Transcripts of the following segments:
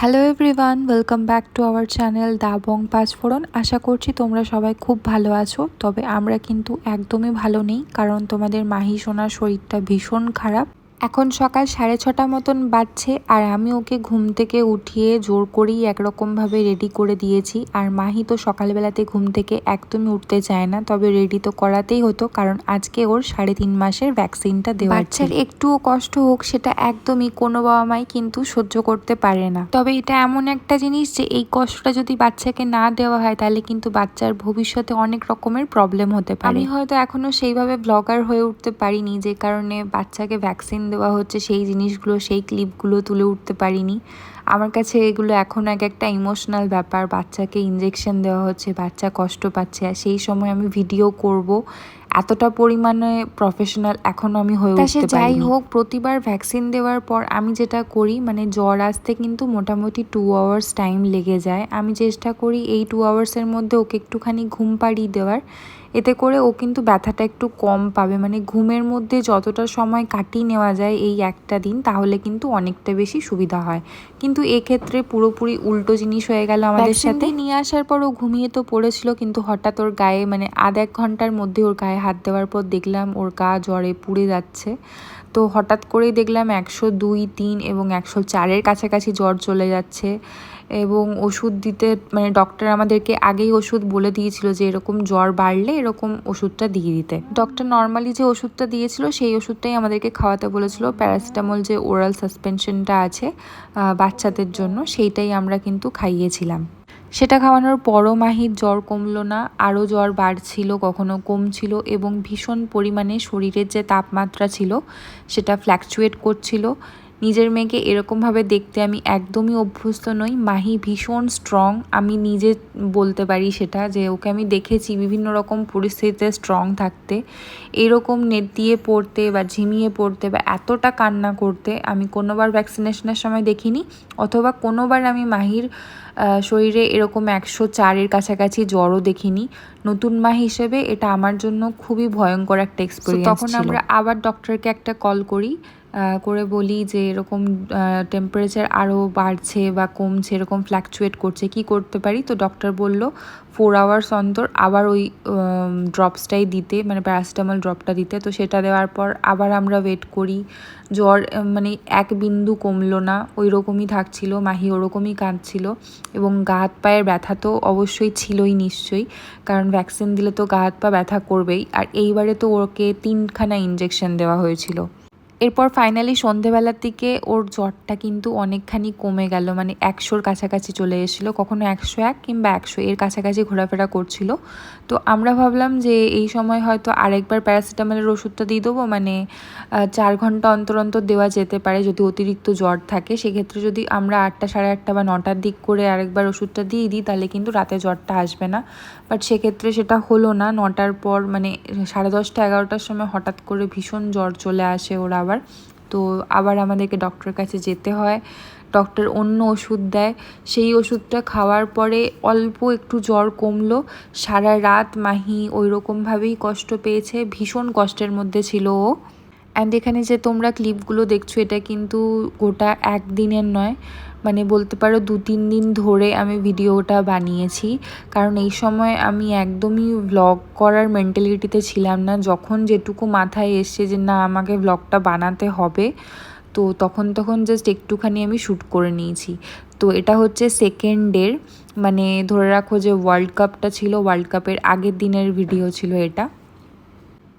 Hello everyone welcome back to our channel Dabang Panchphoron আশা করছি তোমরা সবাই খুব ভালো আছো, তবে আমরা কিন্তু একদমই ভালো নেই, কারণ তোমাদের মাহি সোনার শরীরটা ভীষণ খারাপ। এখন সকাল সাড়ে ছটা মতন বাজছে আর আমি ওকে ঘুম থেকে উঠিয়ে জোর করেই একরকমভাবে রেডি করে দিয়েছি। আর মাহি তো সকালবেলাতে ঘুম থেকে একদমই উঠতে চায় না তবে রেডি তো করাতেই হতো কারণ আজকে ওর সাড়ে তিন মাসের ভ্যাকসিনটা দেওয়া বাচ্চার একটুও কষ্ট হোক সেটা একদমই কোনো বাবা মাই কিন্তু সহ্য করতে পারে না। তবে এটা এমন একটা জিনিস যে এই কষ্টটা যদি বাচ্চাকে না দেওয়া হয় তাহলে কিন্তু বাচ্চার ভবিষ্যতে অনেক রকমের প্রবলেম হতে পারে। আমি হয়তো এখনও সেইভাবে ব্লগার হয়ে উঠতে পারিনি যে কারণে বাচ্চাকে ভ্যাকসিন দেওয়া হচ্ছে, সেই জিনিসগুলো, সেই ক্লিপগুলো তুলে উঠতে পারিনি। আমার কাছে এগুলো এখন এক একটা ইমোশনাল ব্যাপার, বাচ্চাকে ইঞ্জেকশন দেওয়া হচ্ছে, বাচ্চা কষ্ট পাচ্ছে, আর সেই সময় আমি ভিডিও করব। এতটা পরিমাণে প্রফেশনাল এখনও আমি হয়ে উঠতে যাই হোক প্রতিবার ভ্যাকসিন দেওয়ার পর আমি যেটা করি মানে জ্বর আসতে কিন্তু মোটামুটি টু আওয়ার্স টাইম লেগে যায়। আমি চেষ্টা করি এই টু আওয়ার্সের মধ্যে ওকে একটুখানি ঘুম পাড়িয়ে দেওয়ার। এতে করে ও কিন্তু ব্যথাটা একটু কম পাবে। মানে ঘুমের মধ্যে যতটা সময় কাটিয়ে নেওয়া যায় এই একটা দিন তাহলে কিন্তু অনেকটা বেশি সুবিধা হয়। কিন্তু এক্ষেত্রে পুরোপুরি উল্টো জিনিস হয়ে গেল আমাদের সাথে। নিয়ে আসার পর ও ঘুমিয়ে তো পড়েছিল কিন্তু হঠাৎ ওর গায়ে মানে আধ এক ঘণ্টার মধ্যে ওর গায়ে হাত দেওয়ার পর দেখলাম ওর গা জ্বরে পুড়ে যাচ্ছে। তো হঠাৎ করেই দেখলাম একশো দুই, তিন এবং একশো চারের কাছাকাছি জ্বর চলে যাচ্ছে এবং ওষুধ দিতে মানে ডক্টর আমাদেরকে আগেই ওষুধ বলে দিয়েছিল যে এরকম জ্বর বাড়লে এরকম ওষুধটা দিয়ে দিতে। ডক্টর নর্মালি যে ওষুধটা দিয়েছিল সেই ওষুধটাই আমাদেরকে খাওয়াতে বলেছিল। প্যারাসিটামল যে ওরাল সাসপেনশনটা আছে বাচ্চাদের জন্য সেইটাই আমরা কিন্তু খাইয়েছিলাম। সেটা খাওয়ানোর পরও মাহির জ্বর কমলো না, আরও জ্বর বাড়ছিল, কখনো কমছিল এবং ভীষণ পরিমাণে শরীরের যে তাপমাত্রা ছিল সেটা ফ্ল্যাকচুয়েট করছিল। নিজের মেয়েকে এরকমভাবে দেখতে আমি একদমই অভ্যস্ত নই। মাহি ভীষণ স্ট্রং আমি নিজে বলতে পারি সেটা যে, ওকে আমি দেখেছি বিভিন্ন রকম পরিস্থিতিতে স্ট্রং থাকতে। এরকম নেট দিয়ে পড়তে বা ঝিমিয়ে পড়তে বা এতটা কান্না করতে আমি কোনোবার ভ্যাকসিনেশনের সময় দেখিনি। অথবা কোনোবার আমি মাহির শরীরে এরকম একশো চারের কাছাকাছি জ্বরও দেখিনি। নতুন মা হিসেবে এটা আমার জন্য খুবই ভয়ঙ্কর একটা এক্সপিরিয়েন্স তখন আমরা আবার ডক্টরকে একটা কল করি করে বলি যে এরকম টেম্পারেচার আরও বাড়ছে বা কমছে এরকম ফ্ল্যাকচুয়েট করছে কি করতে পারি? তো ডক্টর বলল ফোর আওয়ার্স অন্তর আবার ওই ড্রপসটাই দিতে মানে প্যারাসিটামল ড্রপটা দিতে। তো সেটা দেওয়ার পর আবার আমরা ওয়েট করি। জ্বর মানে এক বিন্দু কমলো না ওই রকমই থাকছিল মাহি ওরকমই কাঁদছিল এবং গা হাত পায়ের ব্যথা তো অবশ্যই ছিলই নিশ্চয়ই কারণ ভ্যাকসিন দিলে তো গা হাত পা ব্যথা করবেই। আর এইবারে তো ওকে তিনখানা ইঞ্জেকশন দেওয়া হয়েছিল। এরপর ফাইনালি সন্ধেবেলার দিকে ওর জ্বরটা কিন্তু অনেকখানি কমে গেল। মানে একশোর কাছাকাছি চলে এসেছিল, কখনো একশো এক কিংবা একশো এর কাছাকাছি ঘোরাফেরা করছিল। তো আমরা ভাবলাম যে এই সময় হয়তো আরেকবার প্যারাসিটামলের ওষুধটা দিয়ে দেবো মানে চার ঘণ্টা অন্তর অন্তর দেওয়া যেতে পারে যদি অতিরিক্ত জ্বর থাকে। সেক্ষেত্রে যদি আমরা আটটা সাড়ে আটটা বা নটার দিক করে আরেকবার ওষুধটা দিয়ে দিই, তাহলে কিন্তু রাতে জ্বরটা আসবে না। বাট সেক্ষেত্রে সেটা হলো না। নটার পর মানে সাড়ে দশটা এগারোটার সময় হঠাৎ করে ভীষণ জ্বর চলে আসে ওরা আবার তো আবার আমাদেরকে ডক্টরের কাছে যেতে হয়। ডক্টর অন্য ওষুধ দেয়। সেই ওষুধটা খাওয়ার পরে অল্প একটু জ্বর কমলো। সারা রাত মাহি ওই রকমভাবেই কষ্ট পেয়েছে। ভীষণ কষ্টের মধ্যে ছিল ও। অ্যান্ড এখানে যে তোমরা ক্লিপগুলো দেখছ, এটা কিন্তু গোটা একদিনের নয় মানে বলতে পারো দু তিন দিন ধরে আমি ভিডিওটা বানিয়েছি। কারণ এই সময় আমি একদমই ভ্লগ করার মেন্টালিটিতে ছিলাম না। যখন যেটুকু মাথায় এসছে যে না, আমাকে ভ্লগটা বানাতে হবে, তো তখন তখন জাস্ট একটুখানি আমি শ্যুট করে নিয়েছি। তো এটা হচ্ছে সেকেন্ড ডের মানে ধরে রাখো যে ওয়ার্ল্ড কাপটা ছিল ওয়ার্ল্ড কাপের আগের দিনের ভিডিও ছিল এটা।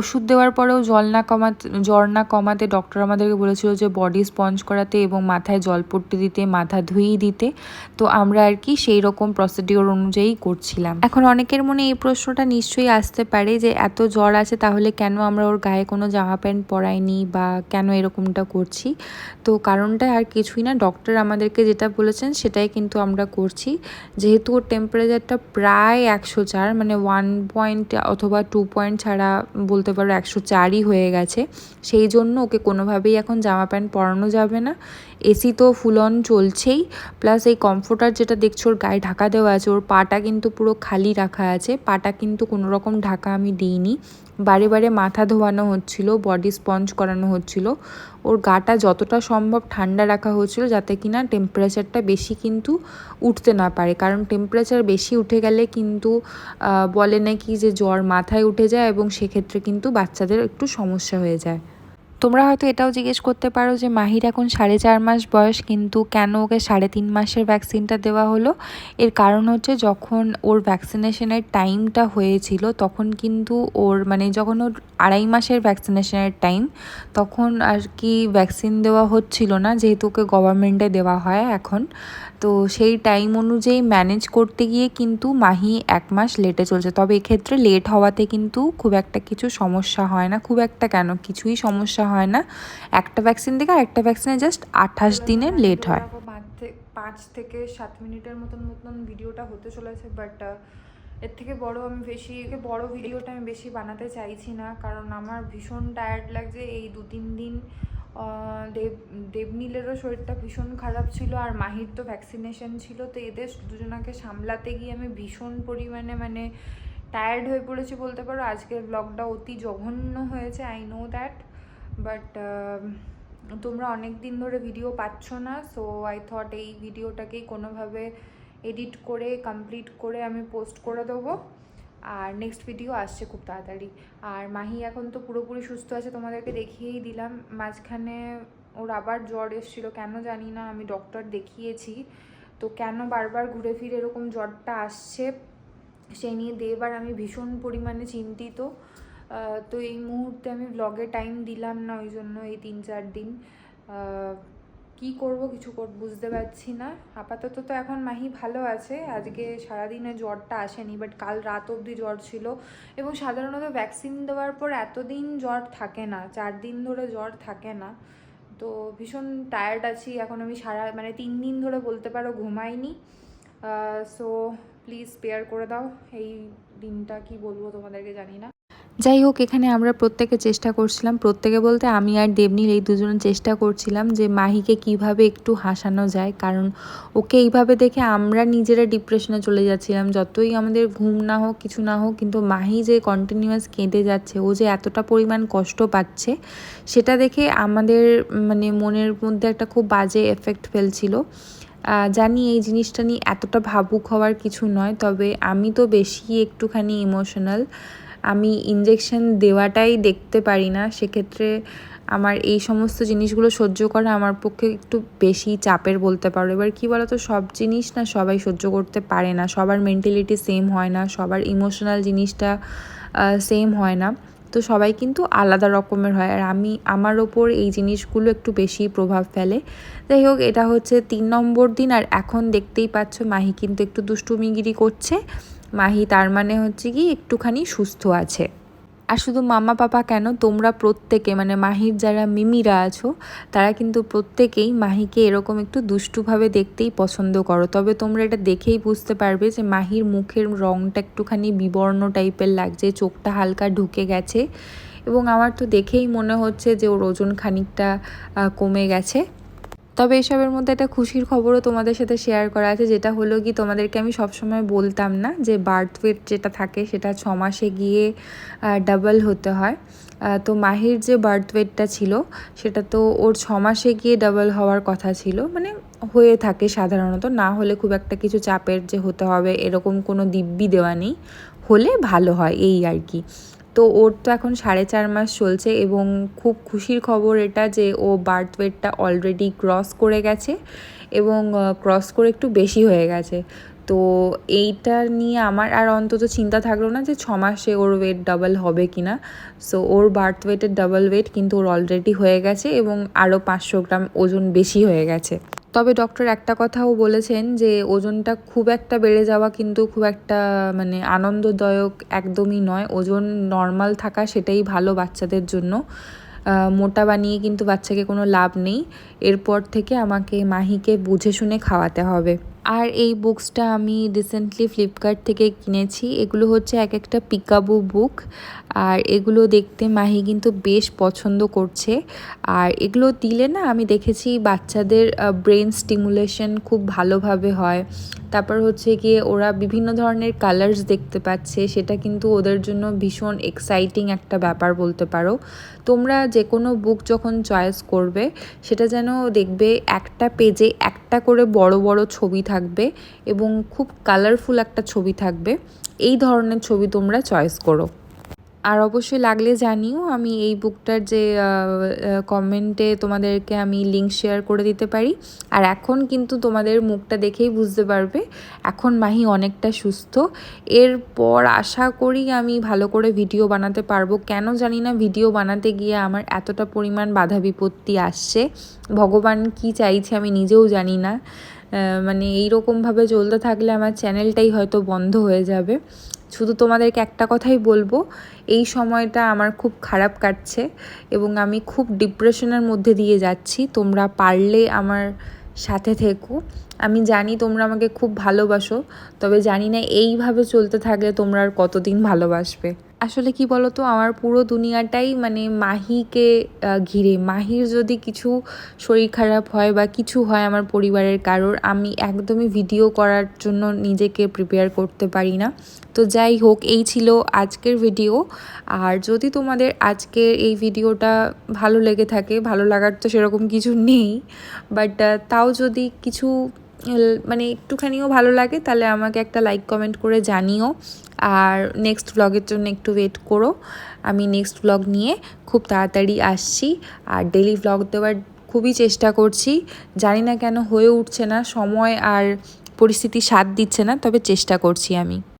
ওষুধ দেওয়ার পরেও জল না কমাতে, জ্বর না কমাতে ডক্টর আমাদেরকে বলেছিল যে বডি স্পঞ্জ করাতে এবং মাথায় জল পট্টি দিতে, মাথা ধুইয়ে দিতে। তো আমরা আর কি সেই রকম প্রসিডিওর অনুযায়ী করছিলাম। এখন অনেকের মনে এই প্রশ্নটা নিশ্চয়ই আসতে পারে যে এত জ্বর আছে তাহলে কেন আমরা ওর গায়ে কোনো জামা প্যান্ট পরাইনি বা কেন এরকমটা করছি? তো কারণটা আর কিছুই না। ডক্টর আমাদেরকে যেটা বলেছেন সেটাই কিন্তু আমরা করছি। যেহেতু ওর টেম্পারেচারটা প্রায় একশো চার মানে ওয়ান পয়েন্ট অথবা টু পয়েন্ট ছাড়া বলতে বলতে পারো একশো চারই হয়ে গেছে। সেই জন্য ওকে কোনোভাবেই এখন জামা প্যান্ট পরানো যাবে না। এসি তো ফুল অন চলছেই। প্লাস এই কমফোর্টার যেটা দেখছ, ওর গায়ে ঢাকা দেওয়া আছে। ওর পাটা কিন্তু পুরো খালি রাখা আছে। পাটা কিন্তু কোনো রকম ঢাকা আমি দিইনি। বারে বারে মাথা ধোয়ানো হচ্ছিল বডি স্পঞ্জ করানো হচ্ছিল। ওর গাটা যতটা সম্ভব ঠান্ডা রাখা হচ্ছিল যাতে কিনা টেম্পারেচারটা বেশি কিন্তু উঠতে না পারে। কারণ টেম্পারেচার বেশি উঠে গেলে কিন্তু বলে নাকি যে জ্বর মাথায় উঠে যায় এবং সেক্ষেত্রে কিন্তু বাচ্চাদের একটু সমস্যা হয়ে যায়। তোমরা হয়তো এটাও জিজ্ঞেস করতে পারো যে মাহির এখন সাড়ে চার মাস বয়স, কিন্তু কেন ওকে সাড়ে তিন মাসের ভ্যাকসিনটা দেওয়া হলো? এর কারণ হচ্ছে যখন ওর ভ্যাকসিনেশনের টাইমটা হয়েছিল, তখন কিন্তু ওর মানে যখন ওর আড়াই মাসের ভ্যাকসিনেশনের টাইম তখন আর কি ভ্যাকসিন দেওয়া হচ্ছিল না, যেহেতু ওকে গভর্নমেন্টে দেওয়া হয় এখন। তো সেই টাইম অনুযায়ী ম্যানেজ করতে গিয়ে কিন্তু মাহি এক মাস লেটে চলছে। তবে এক্ষেত্রে লেট হওয়াতে কিন্তু খুব একটা কিছু সমস্যা হয় না। খুব একটা কেন? কিছুই সমস্যা হয় না। একটা ভ্যাকসিন থেকে আর একটা ভ্যাকসিনে জাস্ট আঠাশ দিনের লেট হয়। পাঁচ থেকে সাত মিনিটের মতন মতন ভিডিওটা হতে চলেছে বাট এর থেকে বড় আমি বেশি বড় ভিডিওটা আমি বেশি বানাতে চাইছি না, কারণ আমার ভীষণ টায়ার্ড লাগছে। এই দু তিন দিন দেব, দেবনীলেরও শরীরটা ভীষণ খারাপ ছিল আর মাহির তো ভ্যাকসিনেশন ছিল, তো এদের দুজনাকে সামলাতে গিয়ে আমি ভীষণ পরিমাণে মানে টায়ার্ড হয়ে পড়েছি বলতে পারো। আজকের ব্লগটা অতি জঘন্য হয়েছে আই নো দ্যাট বাট তোমরা অনেক দিন ধরে ভিডিও পাচ্ছ না সো আই থট এই ভিডিওটাকেই কোনোভাবে এডিট করে কমপ্লিট করে আমি পোস্ট করে দেবো। আর নেক্সট ভিডিও আসছে খুব তাড়াতাড়ি। আর মাহি এখন তো পুরোপুরি সুস্থ আছে, তোমাদেরকে দেখিয়েই দিলাম। মাঝখানে ওর আবার জ্বর এসেছিল, কেন জানি না, আমি ডক্টর দেখিয়েছি। তো কেন বারবার ঘুরে ফিরে এরকম জ্বরটা আসছে, সেই নিয়ে দেবার আমি ভীষণ পরিমাণে চিন্তিত। তো এই মুহূর্তে আমি ব্লগে টাইম দিলাম না, ওই জন্য এই তিন চার দিন। কি করব, কিছু বুঝতে পারছি না। আপাতত তো এখন মাহি ভালো আছে। আজকে সারাদিনে জ্বরটা আসেনি বাট কাল রাত অবধি জ্বর ছিল। এবং সাধারণত ভ্যাকসিন দেওয়ার পর এতদিন জ্বর থাকে না, চার দিন ধরে জ্বর থাকে না। তো ভীষণ টায়ার্ড আছি। এখন আমি সারা মানে তিন দিন ধরে বলতে পারো ঘুমাইনি। সো প্লিজ স্পেয়ার করে দাও। এই দিনটা কি বলব তোমাদেরকে জানি না। যাই হোক এখানে আমরা প্রত্যেকে চেষ্টা করছিলাম। প্রত্যেকে বলতে আমি আর দেবনীল এই দুজন চেষ্টা করছিলাম যে মাহিকে কীভাবে একটু হাসানো যায়। কারণ ওকে এইভাবে দেখে আমরা নিজেরা ডিপ্রেশনে চলে যাচ্ছিলাম। যতই আমাদের ঘুম না হোক, কিছু না হোক, কিন্তু মাহি যে কন্টিনিউয়াস কেঁদে যাচ্ছে, ও যে এতটা পরিমাণ কষ্ট পাচ্ছে, সেটা দেখে আমাদের মানে মনের মধ্যে একটা খুব বাজে এফেক্ট ফেলছিল। জানি এই জিনিসটা নিয়ে এতটা ভাবুক হওয়ার কিছু নয়, তবে আমি তো বেশি একটুখানি ইমোশনাল আমি ইঞ্জেকশন দেওয়াটাই দেখতে পারি না। সেক্ষেত্রে আমার এই সমস্ত জিনিসগুলো সহ্য করা আমার পক্ষে একটু বেশি চাপের বলতে পারো। এবার কী বলতো, সব জিনিস না সবাই সহ্য করতে পারে না। সবার মেন্টালিটি সেম হয় না, সবার ইমোশনাল জিনিসটা সেম হয় না। তো সবাই কিন্তু আলাদা রকমের হয়। আর আমি, আমার ওপর এই জিনিসগুলো একটু বেশি প্রভাব ফেলে। যাই হোক, এটা হচ্ছে তিন নম্বর দিন। আর এখন দেখতেই পাচ্ছ, মাহি কিন্তু একটু দুষ্টুমিগিরি করছে। মাহি তার মানে হচ্ছে কি একটুখানি সুস্থ আছে। আর শুধু মামা পাপা কেন? তোমরা প্রত্যেকে মানে মাহির যারা মিমিরা আছো, তারা কিন্তু প্রত্যেকেই মাহিকে এরকম একটু দুষ্টুভাবে দেখতেই পছন্দ করো। তবে তোমরা এটা দেখেই বুঝতে পারবে যে মাহির মুখের রঙটা একটুখানি বিবর্ণ টাইপের লাগছে, চোখটা হালকা ঢুকে গেছে। এবং আমার তো দেখেই মনে হচ্ছে যে ওর ওজন খানিকটা কমে গেছে। তবে এসবের মধ্যে একটা খুশির খবরও তোমাদের সাথে শেয়ার করা আছে, যেটা হলো কি তোমাদেরকে আমি সবসময় বলতাম না যে বার্থ ওয়েট যেটা থাকে সেটা ছ মাসে গিয়ে ডাবল হতে হয়। তো মাহির যে বার্থ ওয়েটটা ছিল, সেটা তো ওর ছ মাসে গিয়ে ডাবল হওয়ার কথা ছিল। মানে হয়ে থাকে সাধারণত, না হলে খুব একটা কিছু চাপের যে হতে হবে, এরকম কোনো দিব্যি দেওয়া নেই। হলে ভালো হয়, এই আর কি। তো ওর তো এখন সাড়ে চার মাস চলছে এবং খুব খুশির খবর এটা যে ও বার্থ ওয়েটটা অলরেডি ক্রস করে গেছে এবং ক্রস করে একটু বেশি হয়ে গেছে। তো এইটা নিয়ে আমার আর অন্তত চিন্তা থাকল না যে ছ মাসে ওর ওয়েট ডাবল হবে কি না সো ওর বার্থ ওয়েটের ডাবল ওয়েট কিন্তু ওর অলরেডি হয়ে গেছে এবং আরও পাঁচশো গ্রাম ওজন বেশি হয়ে গেছে। তবে ডক্টর একটা কথাও বলেছেন যে ওজনটা খুব একটা বেড়ে যাওয়া কিন্তু খুব একটা মানে আনন্দদায়ক একদমই নয়। ওজন নর্মাল থাকা সেটাই ভালো বাচ্চাদের জন্য। মোটা বানিয়ে কিন্তু বাচ্চাকে কোনো লাভ নেই। এরপর থেকে আমাকে মাহিকে বুঝে শুনে খাওয়াতে হবে। আর এই বুকসটা আমি রিসেন্টলি ফ্লিপকার্ট থেকে কিনেছি। এগুলো হচ্ছে এক একটা পিকাবু বুক আর এগুলো দেখতে মাহি কিন্তু বেশ পছন্দ করছে। আর এগুলো দিলে না আমি দেখেছি বাচ্চাদের ব্রেন স্টিমুলেশন খুব ভালোভাবে হয়। তারপর হচ্ছে গিয়ে ওরা বিভিন্ন ধরনের কালার্স দেখতে পাচ্ছে, সেটা কিন্তু ওদের জন্য ভীষণ এক্সাইটিং একটা ব্যাপার বলতে পারো। তোমরা যে কোনো বুক যখন চয়েস করবে, সেটা যেন দেখবে একটা পেজে একটা করে বড় বড় ছবি থাকবে এবং খুব কালারফুল একটা ছবি থাকবে। এই ধরনের ছবি তোমরা চয়েস করো। আর অবশ্যই লাগলে জানিও, আমি এই বুকটার যে কমেন্টে তোমাদেরকে আমি লিঙ্ক শেয়ার করে দিতে পারি। আর এখন কিন্তু তোমাদের মুখটা দেখেই বুঝতে পারবে, এখন মাহি অনেকটা সুস্থ। এরপর আশা করি আমি ভালো করে ভিডিও বানাতে পারব। কেন জানি না ভিডিও বানাতে গিয়ে আমার এতটা পরিমাণ বাধা বিপত্তি আসছে। ভগবান কি চাইছে আমি নিজেও জানি না। মানে এইরকমভাবে চলতে থাকলে আমার চ্যানেলটাই হয়তো বন্ধ হয়ে যাবে। শুধু তোমাদেরকে একটা কথাই বলব, এই সময়টা আমার খুব খারাপ কাটছে এবং আমি খুব ডিপ্রেশনের মধ্যে দিয়ে যাচ্ছি। তোমরা পারলে আমার সাথে থেকো। আমি জানি তোমরা আমাকে খুব ভালোবাসো, তবে জানি না এইভাবে চলতে থাকলে তোমরা আর কতদিন ভালোবাসবে। আসলে কি বলো তো আমার পুরো দুনিয়াটাই মানে মাহিকে ঘিরে। মাহির যদি কিছু শরীর খারাপ হয় বা কিছু হয় আমার পরিবারের কারোর, আমি একদমই ভিডিও করার জন্য নিজেকে প্রিপেয়ার করতে পারি না। তো যাই হোক, এই ছিল আজকের ভিডিও আর যদি তোমাদের আজকের এই ভিডিওটা ভালো লেগে থাকে, ভালো লাগার তো সেরকম কিছু নেই। বাট তাও যদি কিছু মানে একটুখানিও ভালো লাগে, তাহলে আমাকে একটা লাইক কমেন্ট করে জানিও। আর নেক্সট ব্লগের জন্য একটু ওয়েট করো। আমি নেক্সট ব্লগ নিয়ে খুব তাড়াতাড়ি আসছি। আর ডেলি ব্লগ দেওয়ার খুবই চেষ্টা করছি। জানি না কেন হয়ে উঠছে না, সময় আর পরিস্থিতি সাথ দিচ্ছে না, তবে চেষ্টা করছি আমি।